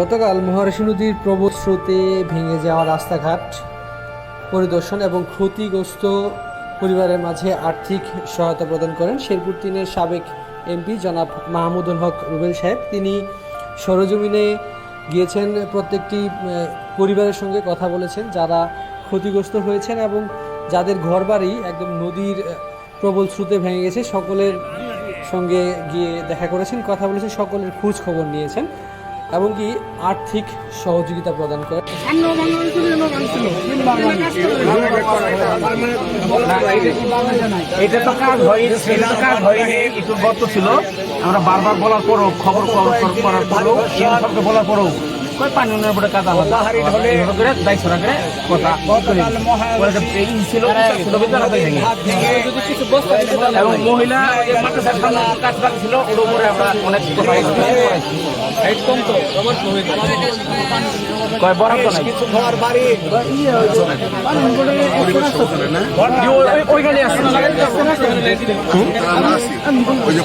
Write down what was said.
গতকাল মহারাশি নদীর প্রবল স্রোতে ভেঙে যাওয়া রাস্তাঘাট, পরিদর্শন এবং ক্ষতিগ্রস্ত পরিবারের মাঝে আর্থিক সহায়তা প্রদান করেন শেরপুর তিনের সাবেক এমপি জনাব মাহমুদুল হক রুবেল সাহেব। তিনি সরজমিনে গিয়েছেন, প্রত্যেকটি পরিবারের সঙ্গে কথা বলেছেন, যারা ক্ষতিগ্রস্ত হয়েছেন এবং যাদের ঘরবাড়ি একদম নদীর প্রবল স্রোতে ভেঙে গেছে, সকলের সঙ্গে গিয়ে দেখা করেছেন, কথা বলেছেন, সকলের খোঁজ খবর নিয়েছেন। এবং কি আর্থিক সহযোগিতা প্রদান করে। এটা তো কাজ হয় কাজ হয় গর্ত ছিল। আমরা বারবার বলার পরও, খবর করার পর- করার পরও বলার পরও। কই পানি আলাদা এইভাবে করে কথা এই ছিল ছিল বিদ্যালয় ভেঙে এবং মহিলা সামনে কাজ বাকি ছিল ওর উপরে আমরা অনেক। একদম তো কয় বরাদ্দ নাই? ওইখানে আসছে ওই যে